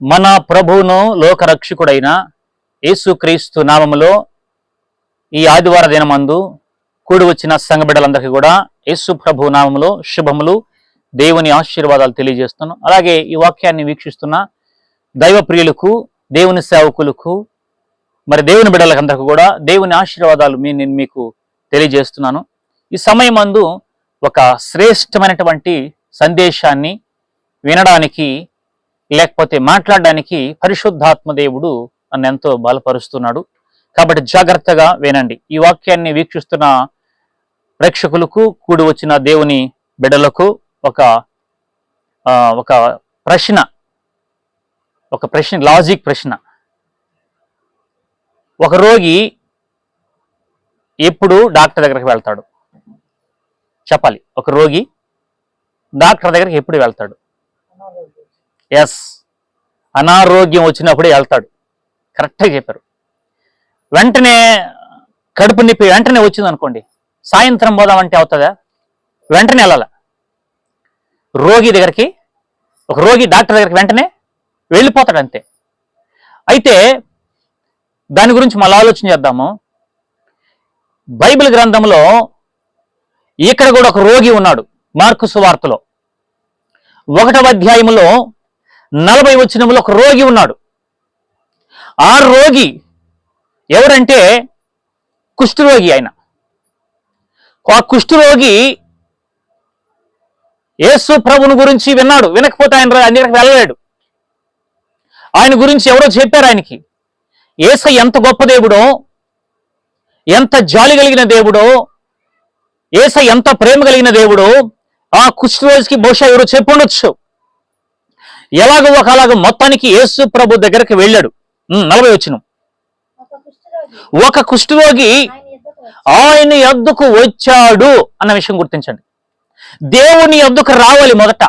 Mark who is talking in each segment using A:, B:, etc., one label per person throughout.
A: మన ప్రభువును లోకరక్షకుడైన యేసుక్రీస్తు నామములో ఈ ఆదివార దినమందు కూడి వచ్చిన సంఘ బిడ్డలందరికీ కూడా యేసు ప్రభు నామములో శుభములు దేవుని ఆశీర్వాదాలు తెలియజేస్తున్నాను. అలాగే ఈ వాక్యాన్ని వీక్షిస్తున్న దైవ ప్రియులకు దేవుని సేవకులకు మరి దేవుని బిడ్డలకందరికీ కూడా దేవుని ఆశీర్వాదాలు మీ నేను మీకు తెలియజేస్తున్నాను. ఈ సమయం అందు ఒక శ్రేష్టమైనటువంటి సందేశాన్ని వినడానికి లేకపోతే మాట్లాడడానికి పరిశుద్ధాత్మదేవుడు నన్ను ఎంతో బలపరుస్తున్నాడు. కాబట్టి జాగ్రత్తగా వినండి. ఈ వాక్యాన్ని వీక్షిస్తున్న ప్రేక్షకులకు కూడి వచ్చిన దేవుని బిడలకు ఒక ఒక ప్రశ్న ఒక ప్రశ్న లాజిక్ ప్రశ్న. ఒక రోగి ఎప్పుడు డాక్టర్ దగ్గరికి వెళ్తాడు? చెప్పాలి. ఒక రోగి డాక్టర్ దగ్గరికి ఎప్పుడు వెళ్తాడు? ఎస్. అనారోగ్యం వచ్చినప్పుడే వెళ్తాడు. కరెక్ట్గా చెప్పారు. వెంటనే కడుపు నొప్పి వెంటనే వచ్చింది అనుకోండి సాయంత్రం పోదామంటే అవుతుందా? వెంటనే వెళ్ళాల. రోగి దగ్గరికి ఒక రోగి డాక్టర్ దగ్గరికి వెంటనే వెళ్ళిపోతాడు అంతే. అయితే దాని గురించి మళ్ళీ ఆలోచన చేద్దాము. బైబిల్ గ్రంథంలో ఇక్కడ కూడా ఒక రోగి ఉన్నాడు మార్కు సువార్తలో ఒకటవ అధ్యాయములో నలభై వచ్చినములు ఒక రోగి ఉన్నాడు. ఆ రోగి ఎవరంటే కుష్ఠరోగి ఆయన. ఆ కుష్ఠరోగి యేసు ప్రభుని గురించి విన్నాడు. వినకపోతే ఆయన రా- దగ్గరికి వెళ్ళలేడు. ఆయన గురించి ఎవరో చెప్పారు ఆయనకి. ఏస ఎంత గొప్ప దేవుడో ఎంత జాలి కలిగిన దేవుడో ఏస ఎంత ప్రేమ కలిగిన దేవుడో ఆ కుష్ఠరోజుకి బహుశా ఎవరో చెప్పుండొచ్చు ఎలాగో ఒకలాగ మొత్తానికి యేసు ప్రభు దగ్గరికి వెళ్ళాడు. ఉమ్, నలభై వచ్చిన.
B: ఒక కుష్ఠరోగి ఆయన
A: ఎద్దుకు వచ్చాడు అన్న విషయం గుర్తించండి. దేవుని ఎద్దుకు రావాలి మొదట.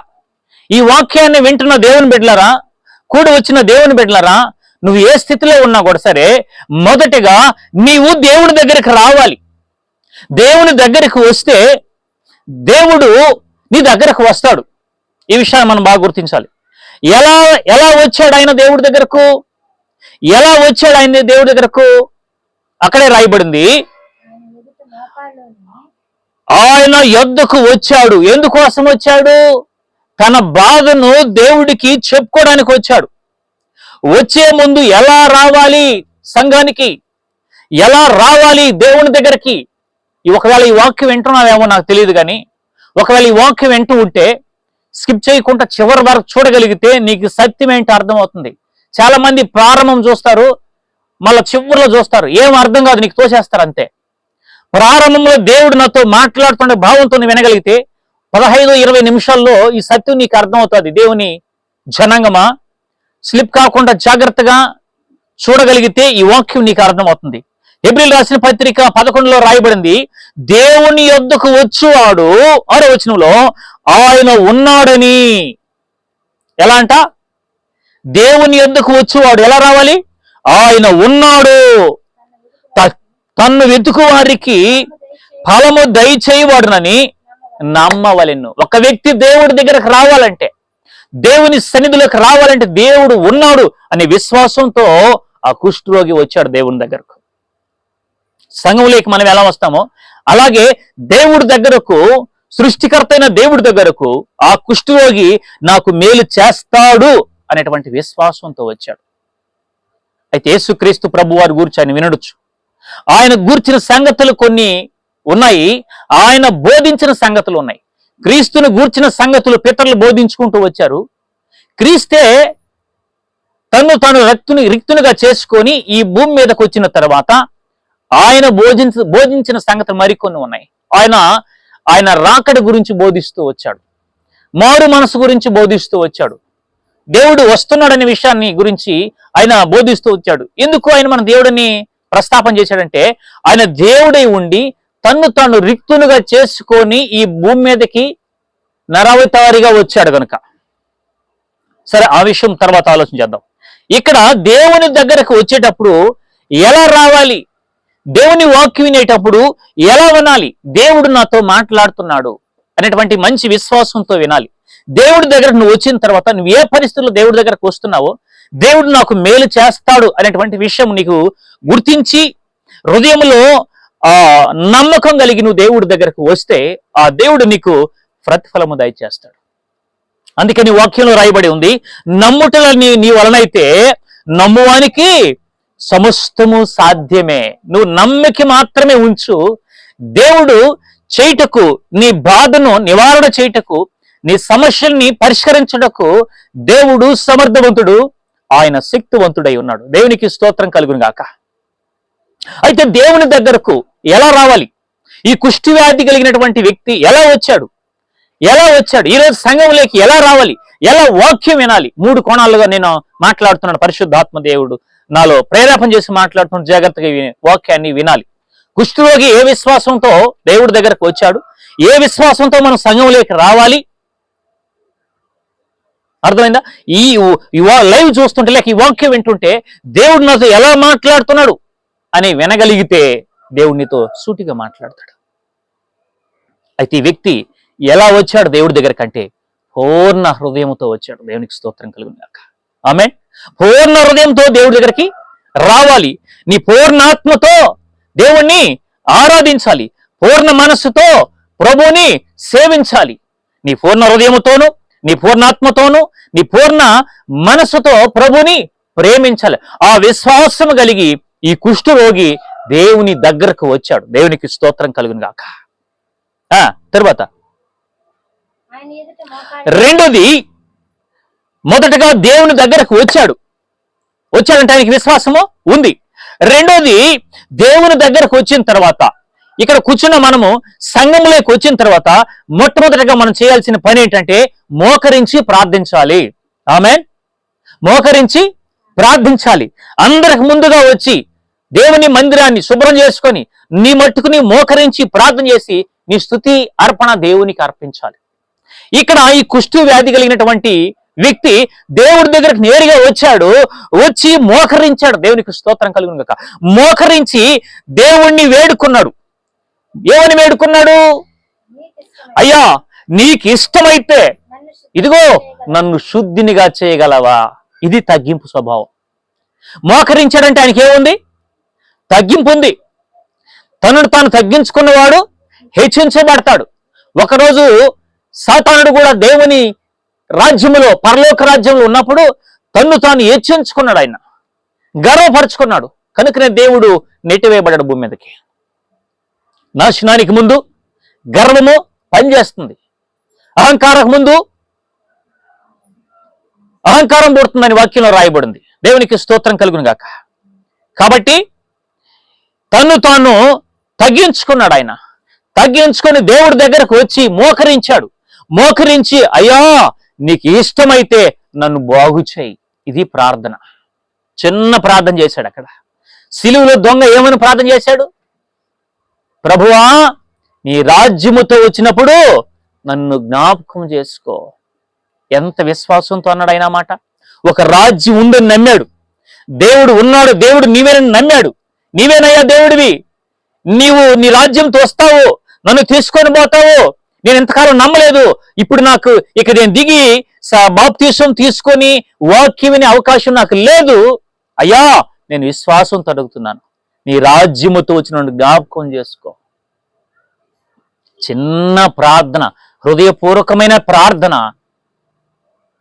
A: ఈ వాక్యాన్ని వింటున్న దేవుని బిడ్డలారా కూడి వచ్చిన దేవుని బిడ్డలారా నువ్వు ఏ స్థితిలో ఉన్నా కూడా సరే మొదటిగా నీవు దేవుని దగ్గరికి రావాలి. దేవుని దగ్గరికి వస్తే దేవుడు నీ దగ్గరకు వస్తాడు. ఈ విషయాన్ని మనం బాగా గుర్తించాలి. ఎలా ఎలా వచ్చాడు ఆయన దేవుడి దగ్గరకు? ఎలా వచ్చాడు ఆయన దేవుడి దగ్గరకు? అక్కడే రాయబడింది.
B: ఆయన
A: యొద్దకు వచ్చాడు. ఎందుకోసం వచ్చాడు? తన బాధను దేవుడికి చెప్పుకోవడానికి వచ్చాడు. వచ్చే ముందు ఎలా రావాలి సంఘానికి? ఎలా రావాలి దేవుని దగ్గరికి? ఒకవేళ ఈ వాక్యం వింటున్నావేమో నాకు తెలియదు కానీ ఒకవేళ ఈ వాక్యం వింటూ ఉంటే స్కిప్ చేయకుండా చివరి వరకు చూడగలిగితే నీకు సత్యం ఏంటి అర్థమవుతుంది. చాలా మంది ప్రారంభం చూస్తారు మళ్ళీ చివరిలో చూస్తారు. ఏం అర్థం కాదు నీకు తోసేస్తారు అంతే. ప్రారంభంలో దేవుడు నాతో మాట్లాడుతుండే భావంతో వినగలిగితే పదహైదు ఇరవై నిమిషాల్లో ఈ సత్యం నీకు అర్థమవుతుంది. దేవుని జనాంగమా? స్లిప్ కాకుండా జాగ్రత్తగా చూడగలిగితే ఈ వాక్యం నీకు అర్థమవుతుంది. ఏప్రిల్ రాసిన పత్రిక పదకొండులో రాయబడింది దేవుని యొద్దకు వచ్చువాడు ఆరో వచనంలో ఆయన ఉన్నాడని. ఎలా అంట? దేవుని యొద్దకు వచ్చేవాడు ఎలా రావాలి? ఆయన ఉన్నాడు. త- తన్ను వెతుకు వారికి ఫలము దయచేయవాడునని నమ్మవలెను. ఒక వ్యక్తి దేవుడి దగ్గరకు రావాలంటే దేవుని సన్నిధిలోకి రావాలంటే దేవుడు ఉన్నాడు అనే విశ్వాసంతో ఆ కుష్ఠరోగి వచ్చాడు దేవుని దగ్గరకు. సంఘంలోకి మనం ఎలా వస్తామో అలాగే దేవుడి దగ్గరకు సృష్టికర్త అయిన దేవుడి దగ్గరకు ఆ కుష్ఠరోగి నాకు మేలు చేస్తాడు అనేటువంటి విశ్వాసంతో వచ్చాడు. అయితే యేసుక్రీస్తు ప్రభు వారి గురించి ఆయన వినడొచ్చు ఆయన గూర్చిన సంగతులు కొన్ని ఉన్నాయి. ఆయన బోధించిన సంగతులు ఉన్నాయి. క్రీస్తును గూర్చిన సంగతులు పితరులు బోధించుకుంటూ వచ్చారు. క్రీస్తే తను తాను రక్తుని రిక్తునిగా చేసుకొని ఈ భూమి మీదకి వచ్చిన తర్వాత ఆయన బోధించ బోధించిన సంగతి మరికొన్ని ఉన్నాయి. ఆయన ఆయన రాకడ గురించి బోధిస్తూ వచ్చాడు. మారు మనసు గురించి బోధిస్తూ వచ్చాడు. దేవుడు వస్తున్నాడనే విషయాన్ని గురించి ఆయన బోధిస్తూ వచ్చాడు. ఎందుకు ఆయన మన దేవుడిని ప్రస్తాపన చేశాడంటే ఆయన దేవుడై ఉండి తన్ను తాను రిక్తులుగా చేసుకొని ఈ భూమి మీదకి నరవతారిగా వచ్చాడు కనుక సరే ఆ విషయం తర్వాత ఆలోచన చేద్దాం. ఇక్కడ దేవుని దగ్గరకు వచ్చేటప్పుడు ఎలా రావాలి? దేవుని వాక్యం వినేటప్పుడు ఎలా వినాలి? దేవుడు నాతో మాట్లాడుతున్నాడు అనేటువంటి మంచి విశ్వాసంతో వినాలి. దేవుడి దగ్గర నువ్వు వచ్చిన తర్వాత నువ్వు ఏ పరిస్థితుల్లో దేవుడి దగ్గరకు వస్తున్నావో దేవుడు నాకు మేలు చేస్తాడు అనేటువంటి విషయం నీకు గుర్తించి హృదయంలో ఆ నమ్మకం కలిగి నువ్వు దేవుడి దగ్గరకు వస్తే ఆ దేవుడు నీకు ప్రతిఫలము దయచేస్తాడు. అందుకని వాక్యంలో రాయబడి ఉంది నమ్ముటల నీ నీ వలనైతే నమ్మువానికి సమస్తము సాధ్యమే. నువ్వు నమ్మిక మాత్రమే ఉంచు. దేవుడు చేయుటకు నీ బాధను నివారణ చేయుటకు నీ సమస్యల్ని పరిష్కరించుటకు దేవుడు సమర్థవంతుడు. ఆయన శక్తివంతుడై ఉన్నాడు. దేవునికి స్తోత్రం కలుగును గాక అయితే దేవుని దగ్గరకు ఎలా రావాలి? ఈ కుష్టి వ్యాధి కలిగినటువంటి వ్యక్తి ఎలా వచ్చాడు? ఎలా వచ్చాడు? ఈరోజు సంఘంలోకి ఎలా రావాలి? ఎలా వాక్యం వినాలి? మూడు కోణాలుగా నేను మాట్లాడుతున్నాను పరిశుద్ధాత్మ దేవుడు. నాలో ప్రేరేపణ చేసి మాట్లాడుతున్న జాగ్రత్తగా వాక్యాన్ని వినాలి. కుష్ఠరోగి ఏ విశ్వాసంతో దేవుడి దగ్గరకు వచ్చాడు? ఏ విశ్వాసంతో మనం సంఘంలోకి రావాలి? అర్థమైందా? ఈ లైవ్ చూస్తుంటే లేక ఈ వాక్యం వింటుంటే దేవుడు నాతో ఎలా మాట్లాడుతున్నాడు అని వినగలిగితే దేవుడు నీతో సూటిగా మాట్లాడతాడు. అయితే ఈ వ్యక్తి ఎలా వచ్చాడు దేవుడి దగ్గర కంటే పూర్ణ హృదయంతో వచ్చాడు. దేవునికి స్తోత్రం కలుగునాక ఆమె పూర్ణ హృదయంతో దేవుడి దగ్గరికి రావాలి. నీ పూర్ణాత్మతో దేవుణ్ణి ఆరాధించాలి. పూర్ణ మనస్సుతో ప్రభువుని సేవించాలి. నీ పూర్ణ హృదయముతోను నీ పూర్ణాత్మతోను నీ పూర్ణ మనస్సుతో ప్రభుని ప్రేమించాలి. ఆ విశ్వాసం కలిగి ఈ కుష్ఠరోగి దేవుని దగ్గరకు వచ్చాడు. దేవునికి స్తోత్రం కలుగును గాక ఆ తర్వాత. రెండోది మొదటగా దేవుని దగ్గరకు వచ్చాడు. వచ్చాడంటే ఆయనకి విశ్వాసము ఉంది. రెండోది దేవుని దగ్గరకు వచ్చిన తర్వాత ఇక్కడ కూర్చున్న మనము సంఘంలోకి వచ్చిన తర్వాత మొట్టమొదటిగా మనం చేయాల్సిన పని ఏంటంటే మోకరించి ప్రార్థించాలి. ఆమె మోకరించి ప్రార్థించాలి. అందరికి ముందుగా వచ్చి దేవుని మందిరాన్ని శుభ్రం చేసుకొని నీ మట్టుకుని మోకరించి ప్రార్థన చేసి నీ స్థుతి అర్పణ దేవునికి అర్పించాలి. ఇక్కడ ఈ కుష్టు వ్యాధి కలిగినటువంటి వ్యక్తి దేవుడి దగ్గరకు నేరుగా వచ్చాడు వచ్చి మోకరించాడు. దేవునికి స్తోత్రం కలుగును గాక. మోకరించి దేవుణ్ణి వేడుకున్నాడు. ఏమని వేడుకున్నాడు? అయ్యా నీకు ఇష్టమైతే ఇదిగో నన్ను శుద్ధినిగా చేయగలవా? ఇది తగ్గింపు స్వభావం. మోకరించాడంటే ఆయనకి ఏముంది? తగ్గింపు ఉంది. తనను తాను తగ్గించుకున్నవాడు హెచ్చించబడతాడు. ఒకరోజు సాతానుడు కూడా దేవుని రాజ్యములో పరలోక రాజ్యంలో ఉన్నప్పుడు తన్ను తాను హెచ్చించుకున్నాడు ఆయన. గర్వపరుచుకున్నాడు. కనుకనే దేవుడు నెట్టివేయబడ్డాడు భూమి మీదకి. నాశనానికి ముందు గర్వము పనిచేస్తుంది. అహంకారం ముందు అహంకారం పుడుతుందని వాక్యంలో రాయబడింది. దేవునికి స్తోత్రం కలుగును గాక. కాబట్టి తను తాను తగ్గించుకున్నాడు ఆయన. తగ్గించుకొని దేవుడి దగ్గరకు వచ్చి మోకరించాడు. మోకరించి అయ్యా నీకు ఇష్టమైతే నన్ను బాగు చేయి. ఇది ప్రార్థన. చిన్న ప్రార్థన చేశాడు అక్కడ. సిలువులో దొంగ ఏమని ప్రార్థన చేశాడు? ప్రభువా నీ రాజ్యముతో వచ్చినప్పుడు నన్ను జ్ఞాపకం చేసుకో. ఎంత విశ్వాసంతో అన్నాడు ఆయన మాట? ఒక రాజ్యం ఉందని నమ్మాడు. దేవుడు ఉన్నాడు దేవుడు నీవేనని నమ్మాడు. నీవేనయ్యా దేవుడివి. నీవు నీ రాజ్యంతో వస్తావు నన్ను తీసుకొని పోతావు నేను ఎంతకాలం నమ్మలేదు. ఇప్పుడు నాకు ఇక నేను దిగి బాప్తీసం తీసుకొని వాక్యం వినే అవకాశం నాకు లేదు. అయ్యా నేను విశ్వాసం తడుగుతున్నాను నీ రాజ్యముతో వచ్చిన జ్ఞాపకం చేసుకో. చిన్న ప్రార్థన హృదయపూర్వకమైన ప్రార్థన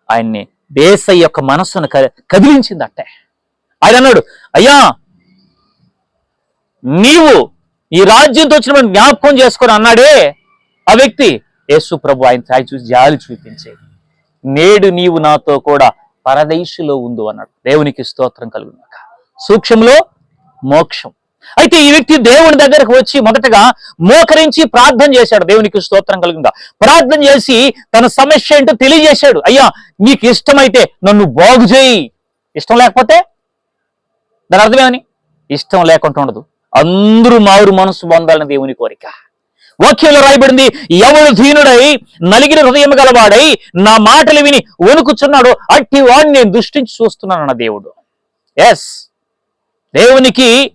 A: ఆయన్ని దేశ యొక్క మనస్సును క- కదిలించింది అట్టే ఆయన అన్నాడు అయ్యా నీవు ఈ రాజ్యంతో వచ్చిన జ్ఞాపకం చేసుకొని అన్నాడే. ఆ వ్యక్తి యేసు ప్రభు ఆయన తాయి చూసి జాలి చూపించేది నేడు నీవు నాతో కూడా పరదేశులో ఉండు అన్నాడు. దేవునికి స్తోత్రం కలుగునాక సూక్ష్మంలో మోక్షం. అయితే ఈ వ్యక్తి దేవుని దగ్గరకు వచ్చి మొదటగా మోకరించి ప్రార్థన చేశాడు. దేవునికి స్తోత్రం కలుగుందా ప్రార్థన చేసి తన సమస్య ఏంటో తెలియజేశాడు. అయ్యా నీకు ఇష్టమైతే నన్ను బాగు చేయి. ఇష్టం లేకపోతే దాని అర్థమేమని ఇష్టం లేకుండా ఉండదు అందరూ మారు మనసు పొందాలని దేవుని కోరిక. వాక్యంలో రాయబడింది ఎవడు దీనుడై నలిగిన హృదయం గలవాడై నా మాటలు విని వణుకుచున్నాడు అట్టి వాడిని నేను దృష్టించి చూస్తున్నాను అన్న దేవుడు. ఎస్ దేవునికి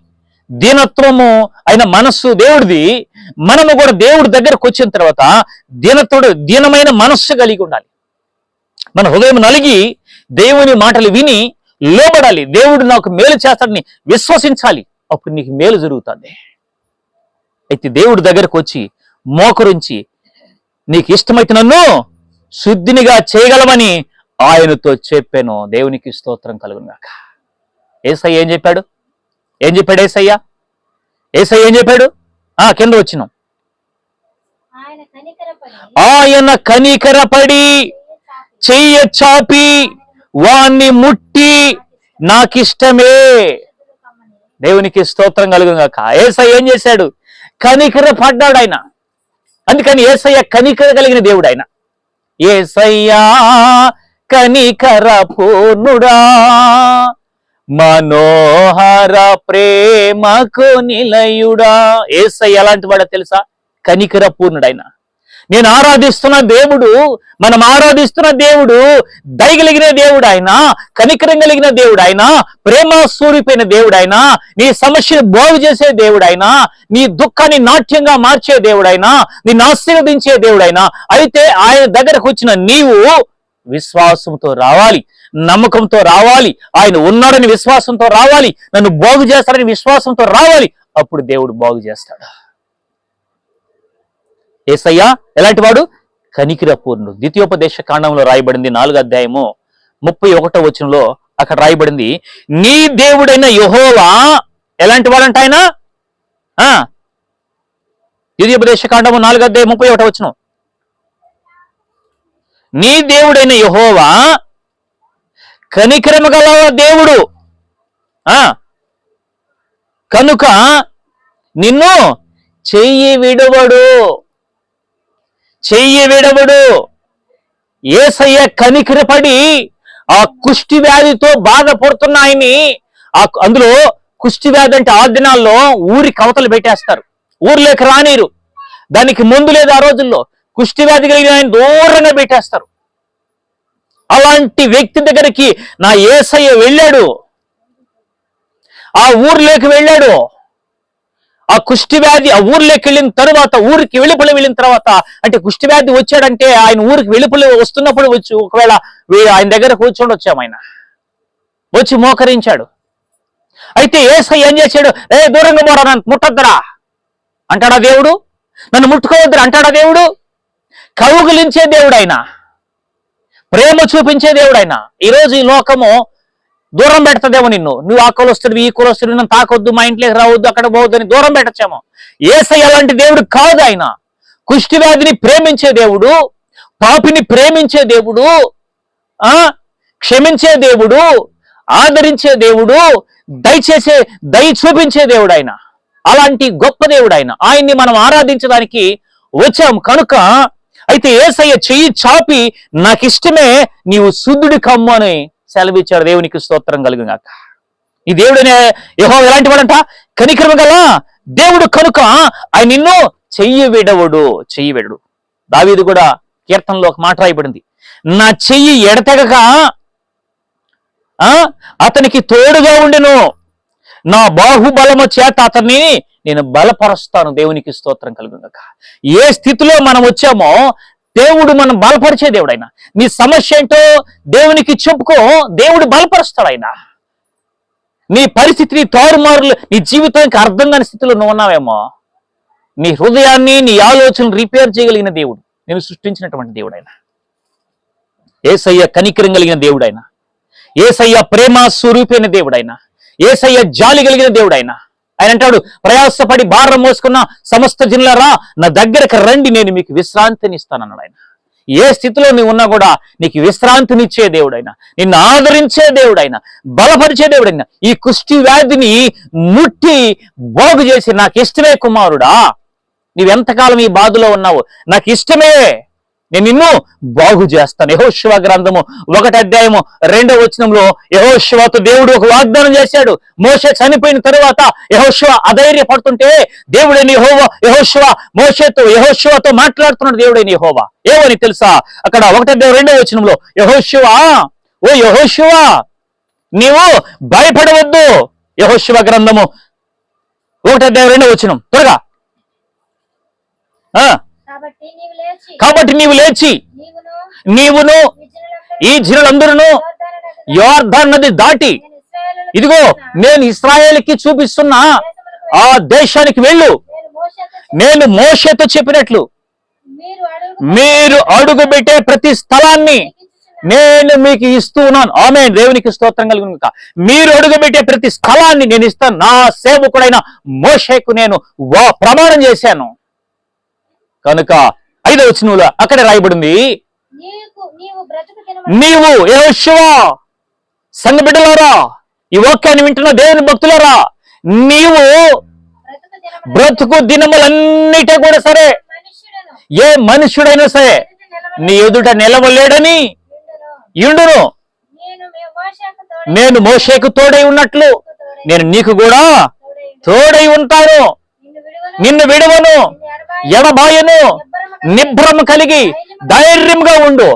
A: దీనత్వము అయిన మనస్సు దేవుడిది. మనము కూడా దేవుడి దగ్గరకు వచ్చిన తర్వాత దీనత్వుడు దీనమైన మనస్సు కలిగి ఉండాలి. మన హృదయం నలిగి దేవుని మాటలు విని లోబడాలి. దేవుడు నాకు మేలు చేస్తాడని విశ్వసించాలి. అప్పుడు నీకు మేలు జరుగుతుంది. అయితే దేవుడి దగ్గరకు వచ్చి మోకరించి నీకు ఇష్టమైతే నన్ను శుద్ధినిగా చేయగలమని ఆయనతో చెప్పాను. దేవునికి స్తోత్రం కలుగుగాక ఏసయ్య ఏం చెప్పాడు? ఏం చెప్పాడు ఏసయ్య? ఏసయ్య ఏం చెప్పాడు? ఆ కింద వచ్చినాం.
B: ఆయన కనికరపడి
A: చెయ్య చాపి వాణ్ణి ముట్టి నాకిష్టమే. దేవునికి స్తోత్రం కలుగుగాక ఏసయ్య ఏం చేశాడు? కనికర పడ్డాడు ఆయన. అందుకని ఏసయ్య కనికర కలిగిన దేవుడు ఆయన ఏసయ్యా కనికర పూర్ణుడా. మనోహర ప్రేమకు నిలయుడా. ఏసయ్య ఎలాంటి వాడో తెలుసా? కనికర పూర్ణుడైన. నేను ఆరాధిస్తున్న దేవుడు మనం ఆరాధిస్తున్న దేవుడు దయగలిగిన దేవుడు ఆయన కనికరం కలిగిన దేవుడు ఆయన ప్రేమ సూరిపోయిన దేవుడు ఆయన నీ సమస్యను బాగు చేసే దేవుడు ఆయన నీ దుఃఖాన్ని నాట్యంగా మార్చే దేవుడు ఆయన నిన్ను ఆశీర్వదించే దేవుడు ఆయన. అయితే ఆయన దగ్గరకు వచ్చిన నీవు విశ్వాసంతో రావాలి నమ్మకంతో రావాలి ఆయన ఉన్నాడని విశ్వాసంతో రావాలి నన్ను బాగు చేస్తాడని విశ్వాసంతో రావాలి అప్పుడు దేవుడు బాగు చేస్తాడు. ఏసయ్య ఎలాంటి వాడు కనికిరపూర్ణుడు. ద్వితీయోపదేశ కాండంలో రాయబడింది నాలుగు అధ్యాయము ముప్పై ఒకటో వచనంలో అక్కడ రాయబడింది నీ దేవుడైన యహోవా ఎలాంటి వాడంట ఆయన ద్వితీయోపదేశ కాండము నాలుగు అధ్యాయం ముప్పై ఒకటో వచనం. నీ దేవుడైన యహోవా కనికరము గల దేవుడు. ఆ? కనుక నిన్ను చెయ్యి విడవడు. చెయ్యి విడవడు. ఏసయ్య కనికిరపడి ఆ కుష్టి వ్యాధితో బాధపడుతున్న ఆయన్ని ఆ అందులో కుష్టి వ్యాధి అంటే ఆ దినాల్లో ఊరి కవతలు పెట్టేస్తారు. ఊర్లోకి రానీరు. దానికి ముందు లేదు ఆ రోజుల్లో కుష్టి వ్యాధి కలిగిన ఆయన దూరంగా పెట్టేస్తారు. అలాంటి వ్యక్తి దగ్గరికి నా ఏసయ్య వెళ్ళాడు. ఆ ఊర్లోకి వెళ్ళాడు. ఆ కుష్టి వ్యాధి ఆ ఊర్లోకి వెళ్ళిన తర్వాత ఊరికి వెలుపల వెళ్ళిన తర్వాత అంటే కుష్టి వ్యాధి వచ్చాడంటే ఆయన ఊరికి వెలుపల వస్తున్నప్పుడు వచ్చి ఒకవేళ ఆయన దగ్గర కూర్చొని వచ్చాము ఆయన వచ్చి మోకరించాడు. అయితే ఏసై ఏం చేశాడు? ఏ దూరంగా పోరా నన్ను ముట్టొద్దురా అంటాడా దేవుడు? నన్ను ముట్టుకోవద్దురా అంటాడా దేవుడు? కౌగులించే దేవుడు ఆయన ప్రేమ చూపించే దేవుడు ఆయన ఈరోజు ఈ లోకము దూరం పెడతదేమో నిన్ను. నువ్వు ఆ కులస్తుడివి ఈ కులస్తుడి నన్ను తాకొద్దు మా ఇంట్లోకి రావద్దు అక్కడ పోవద్దు అని దూరం పెట్టచ్చేమో. ఏసై అలాంటి దేవుడు కాదు ఆయన. కుష్టి వ్యాధిని ప్రేమించే దేవుడు పాపిని ప్రేమించే దేవుడు ఆ క్షమించే దేవుడు ఆదరించే దేవుడు దయచేసే దయ చూపించే దేవుడు ఆయన. అలాంటి గొప్ప దేవుడు ఆయన. ఆయన్ని మనం ఆరాధించడానికి వచ్చాం. కనుక అయితే ఏసయ్య చెయ్యి చాపి నాకిష్టమే నీవు శుద్ధుడి కమ్ము అని సెలవిచ్చాడు దేవునికి స్తోత్రం కలుగుగాక ఈ దేవుడనే యహో ఎలాంటి వాడంట కనికరమ గల దేవుడు కనుక ఆయన నిన్ను చెయ్యి విడవడు చెయ్యి విడడు. దావీదు కూడా కీర్తనలో ఒక మాట రాయబడింది. నా చెయ్యి ఎడతెగక ఆ అతనికి తోడుగా ఉండెను. నా బాహుబలము చేత అతన్ని నేను బలపరుస్తాను దేవునికి స్తోత్రం కలుగుగాక ఏ స్థితిలో మనం వచ్చామో దేవుడు మనం బలపరిచే దేవుడు ఆయన నీ సమస్య ఏంటో దేవునికి చెప్పుకో దేవుడు బలపరుస్తాడు ఆయన నీ పరిస్థితిని తారుమారులు నీ జీవితానికి అర్థం కాని స్థితిలో నువ్వు ఉన్నావేమో? నీ హృదయాన్ని నీ ఆలోచనలు రిపేర్ చేయగలిగిన దేవుడు నేను సృష్టించినటువంటి దేవుడు ఆయన ఏసయ్య కనికరం కలిగిన దేవుడు ఆయన ఏసయ్య ప్రేమ స్వరూపైన దేవుడు ఆయన ఏసయ్య జాలి కలిగిన దేవుడు ఆయన ఆయన అంటాడు ప్రయాసపడి భారం మోసుకున్న సమస్త జిల్లారా నా దగ్గరకు రండి నేను మీకు విశ్రాంతిని ఇస్తానన్నాడు ఆయన. ఏ స్థితిలో నీవు ఉన్నా కూడా నీకు విశ్రాంతినిచ్చే దేవుడైనా నిన్ను ఆదరించే దేవుడైనా బలపరిచే దేవుడైనా ఈ కుష్టి వ్యాధిని ముట్టి బాగు చేసి నాకు ఇష్టమే కుమారుడా నీవెంతకాలం ఈ బాధలో ఉన్నావు? నాకు ఇష్టమే నేను నిన్ను బాగు చేస్తాను. యహోశివ గ్రంథము ఒకటి అధ్యాయము రెండవ వచనంలో యహోశివతో దేవుడు ఒక వాగ్దానం చేశాడు. మోషే చనిపోయిన తరువాత యహోశివ అధైర్యపడుతుంటే దేవుడైన యహోవా యహోశివ మోసతో యహోశివతో మాట్లాడుతున్నాడు దేవుడైన యహోవా. ఏమని తెలుసా? అక్కడ ఒకటి అధ్యాయం రెండవ వచనంలో యహోశివ ఓ యహోశివ నీవు భయపడవద్దు. యహోశివ గ్రంథము ఒకటి అధ్యాయం రెండవ వచనం. త్వరగా. ఆ,
B: కాబట్టి నీవు లేచి నీవును ఈ జనులందరూ
A: యోర్ధన్ నది దాటి ఇదిగో నేను ఇస్రాయేల్కి చూపిస్తున్నా ఆ దేశానికి వెళ్ళు.
B: నేను మోషేతో
A: చెప్పినట్లు.
B: మీరు అడుగు
A: మీరు అడుగు పెట్టే ప్రతి స్థలాన్ని నేను మీకు ఇస్తూ ఉన్నాను. ఆమె దేవునికి స్తోత్రం కలుగును. మీరు అడుగుపెట్టే ప్రతి స్థలాన్ని నేను ఇస్తాను. నా సేవకుడైన మోషేకు నేను వా- ప్రమాణం చేశాను. కనుక ఐదవ వచనంలో అక్కడే రాయబడింది
B: నీవు
A: యెహోషువ సంఘ బిడ్డలారా ఈ వాక్యాన్ని వింటున్న దేవుని భక్తులారా నీవు
B: బ్రతుకు
A: దినములన్నిటే కూడా సరే ఏ మనుష్యుడైనా సరే నీ ఎదుట నిలవలేడని. ఇండును
B: నేను మోషేకు తోడై
A: ఉన్నట్లు నేను నీకు కూడా.
B: తోడై
A: ఉంటాను
B: నిన్ను విడువను.
A: విడవను
B: ఎడబాయను.
A: నిభ్రమ కలిగి ధైర్యంగా ఉండు.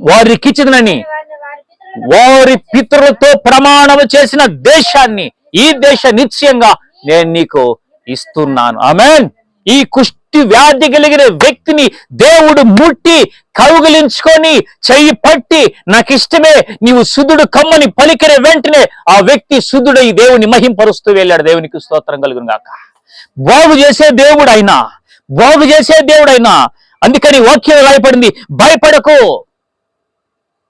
A: వారికిచ్చినని
B: వారి పితరులకు
A: వారి పితరులతో ప్రమాణం చేసిన దేశాన్ని ఈ దేశ నిశ్చయంగా నేను నీకు ఇస్తున్నాను. ఆమెన్. ఈ కుష్టి వ్యాధి కలిగిన వ్యక్తిని దేవుడు ముట్టి కౌగిలించుకొని చెయ్యి పట్టి నాకు ఇష్టమే నీవు సుధుడు కమ్మని పలికిన వెంటనే ఆ వ్యక్తి సుధుడై దేవుని మహింపరుస్తూ వెళ్ళాడు. దేవునికి స్తోత్రం కలుగును గాక బాగు చేసే దేవుడు అయినా బాగు చేసే దేవుడైనా అందుకని వాక్యం రాయపడింది భయపడకు.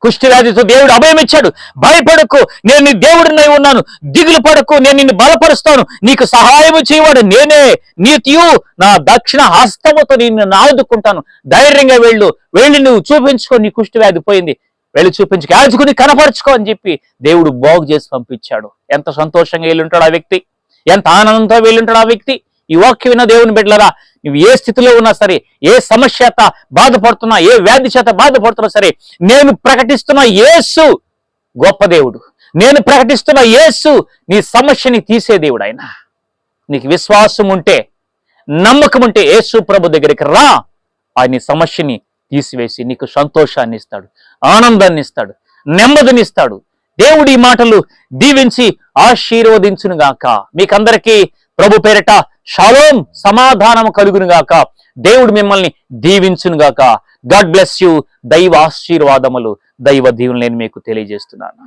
A: కుష్టి వ్యాధితో దేవుడు అభయం ఇచ్చాడు భయపడకు నేను నీ దేవుడినై ఉన్నాను దిగులు పడకు నేను నిన్ను బలపరుస్తాను నీకు సహాయం చేయవాడు నేనే నీతియు నా దక్షిణ హస్తముతో నిన్ను ఆదుకుంటాను ధైర్యంగా వెళ్ళు వెళ్ళి నువ్వు చూపించుకో నీ కుష్టి వ్యాధి పోయింది. వెళ్ళి చూపించుకో యాజకుని కనపరుచుకో అని చెప్పి దేవుడు బాగు చేసి పంపించాడు. ఎంత సంతోషంగా వెళ్ళుంటాడు ఆ వ్యక్తి. ఎంత ఆనందంతో వెళ్ళుంటాడు ఆ వ్యక్తి? ఈ వాక్య విన్న దేవుని బిడ్డలరా నువ్వు ఏ స్థితిలో ఉన్నా సరే ఏ సమస్య చేత బాధపడుతున్నా ఏ వ్యాధి చేత బాధపడుతున్నా సరే నేను ప్రకటిస్తున్న యేసు గొప్ప దేవుడు. నేను ప్రకటిస్తున్న యేసు నీ సమస్యని తీసే దేవుడు ఆయన నీకు విశ్వాసం ఉంటే నమ్మకం ఉంటే యేసు ప్రభు దగ్గరికి రా. ఆయన నీ సమస్యని తీసివేసి నీకు సంతోషాన్ని ఇస్తాడు ఆనందాన్ని ఇస్తాడు నెమ్మదిని ఇస్తాడు. దేవుడి ఈ మాటలు దీవించి ఆశీర్వదించును గాక మీకందరికీ ప్రభు పేరట షాలోం సమాధానం కలుగును గాక దేవుడు మిమ్మల్ని దీవించును గాక గాడ్ బ్లెస్ యు. దైవ ఆశీర్వాదములు దైవ దీవులు నేను మీకు తెలియజేస్తున్నాను.